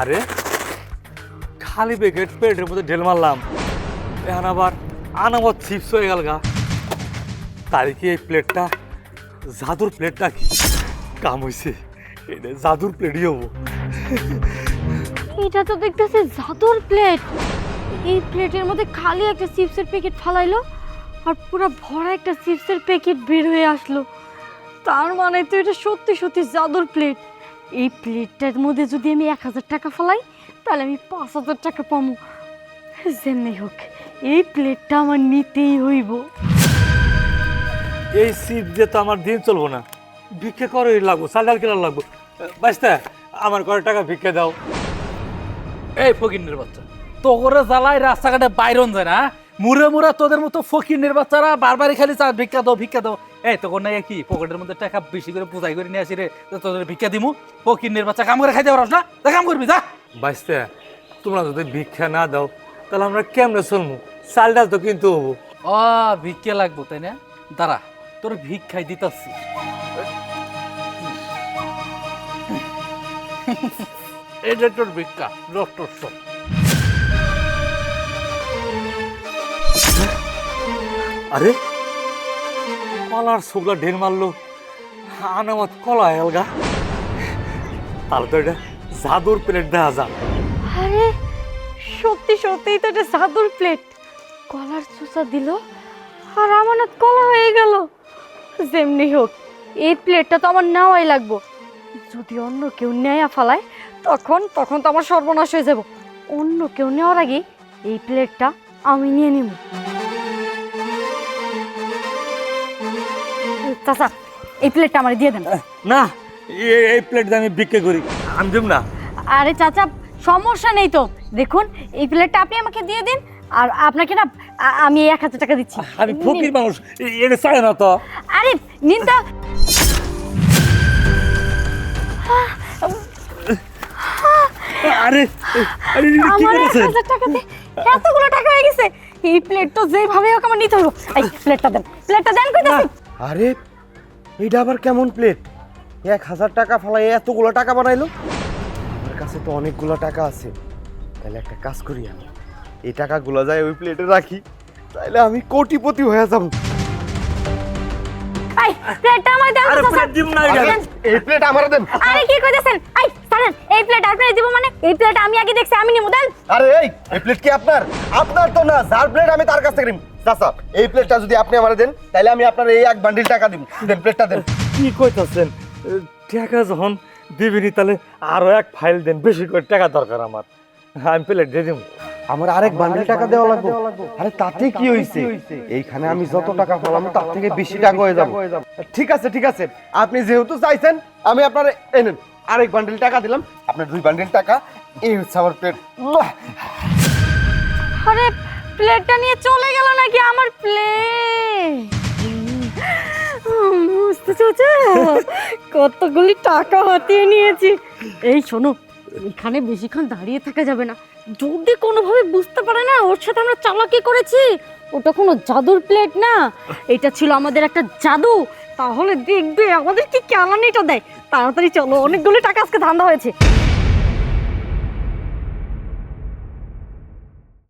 আরে, খালি প্যাকেট পেটের মধ্যে ঢেল মারলাম। এখন আবার আনামত চিপস হয়ে গেল গা। তাই কি এই প্লেটটা জাদুর প্লেটটা কি কাম হয়েছে এটা জাদুর প্লেটই হব। এটা তো দেখতেছি জাদুর প্লেট এই প্লেটের মধ্যে খালি একটা চিপসের প্যাকেট ফালাইলো আর পুরো ভরা একটা চিপসের প্যাকেট বের হয়ে আসলো। তার মানে তো এটা সত্যি সত্যি জাদুর প্লেট। এই প্লেটটার মধ্যে যদি আমি এক হাজার টাকা ফেলাই তাহলে আমি পাঁচ হাজার টাকা পাবো। যেমনি হোক এই প্লেটটা আমার নিতেই হইব। এই সিট দিয়ে তো আমার দিন চলবো না। ভিক্ষা করে লাগবো চাল ডাল কেনার লাগবো। বাঁচতে আমার করে টাকা ভিক্ষা দাও। এই ফকিনের বাচ্চা তোরে জ্বালায় রাস্তাঘাটে বাইরন যায় না মুড়ে মুড়ে তোদের মতো ফকিনের বাচ্চারা বারবারই খালি চা ভিক্ষা দাও ভিক্ষা দাও। এই তোর নাই কি? পকেটের মধ্যে টাকা বেশি করে পুজাই করে নিয়ে আসি রে তোদের ভিক্ষা দিমু। ফকিনের বাচ্চা কাম করে খাইতে পারস না? তা কাম করবি যা। বাঁচতে তোমরা যদি ভিক্ষা না দাও তাহলে আমরা কেমনে চলবো চাল ডাল তো কিন্তু হব। ও ভিক্ষা লাগবো তাই না? দাঁড়া তোর ভিক্ষাই দিতাছি। এটা তোর ভিক্ষা ডক্টর সব। আরে? কলার শুকলা ঢের মারলো। আনামত কলা হেলগা তাহলে তো এটা জাদুর প্লেট দেখা যা আরে, সত্যি সত্যিই তো এটা জাদুর প্লেট কলার চুষা দিল আর আমানত কলা হয়ে গেল। যেমনি হোক, এই প্লেটটা তো আমার নেওয়াই লাগবো। যদি অন্য কেউ নেয়া ফালায়, তখন তখন তো আমার সর্বনাশ হয়ে যাব। অন্য কেউ নেওয়ার আগে এই প্লেটটা আমি নিয়ে নিব। চাচা এই প্লেটটা আমার দিয়ে দেন। না এই প্লেট আমি বিক্রি করি। আমি দেব না। আরে চাচা সমস্যা নেই তো। দেখুন এই প্লেটটা আপনি আমাকে দিয়ে দিন আর আপনাকে না আমি এক হাজার টাকা দিচ্ছি। আমি ফকির মানুষ এটা চায় না তো। আরে নিন তো। আরে আরে কি টাকাতে এতগুলো টাকা হয়ে গেছে। এই প্লেট তো যেভাবে হোক আমার নিতে হলো। এই প্লেটটা দেন। প্লেটটা দেন কইতাছি। আরে এইটা আবার কেমন প্লেট এক হাজার টাকা ফালাই এতগুলো টাকা বানাইলো? আমার কাছে তো অনেকগুলো টাকা আছে। তাহলে একটা কাজ করি আমি। এই টাকাগুলো যাই ওই প্লেটে রাখি। তাহলে আমি কোটিপতি হয়ে যাব। এই প্লেটটা আমার দেন আরে প্লেট দিব না এই প্লেট আমার দেন। আরে কি কইতেছেন? এই এই প্লেট আপনারে দিব মানে? এই প্লেট আমি আগে দেখছি আমি নিমু দেন। আরে এই এই প্লেট কি আপনার? আপনার তো না যার প্লেট আমি তার কাছ থেকে নিব। চাচা এই প্লেটটা যদি আপনি আমার দেন তাহলে আমি আপনার এই এক বান্ডিল টাকা দিব। দেন প্লেটটা দেন। কি কইতাছেন? টাকা যখন দিবিনি তাহলে আরও এক ফাইল দেন বেশি করে টাকা দরকার আমার। আমি প্লেট দিয়ে দিব। আমার আরেক বান্ডিল টাকা দেওয়া লাগবে। আরে তাতে কি হইছে? এইখানে আমি যত টাকা পেলাম তার থেকে বেশি টাকা হয়ে যাব। ঠিক আছে ঠিক আছে। আপনি যেহেতু চাইছেন আমি আপনার এনেন আরেক বান্ডেল টাকা দিলাম। আপনার দুই বান্ডেল টাকা, এই হচ্ছে আমার প্লেট আরে প্লেটটা নিয়ে চলে গেল নাকি আমার প্লেট বুঝতে চাচা কতগুলি টাকা হাতিয়ে নিয়েছি। এই শোনো, এখানে বেশিক্ষণ দাঁড়িয়ে থাকা যাবে না। যদি কোনোভাবে বুঝতে পারে না, ওর সাথে আমরা চালাকি করেছি, ওটা কোনো জাদুর প্লেট না। এটা ছিল আমাদের একটা জাদু। তাহলে দেখবে আমাদের কি কেলানিটা দেয়? তাড়াতাড়ি চলো। অনেকগুলো টাকা আজকে ধান্দা হয়েছে।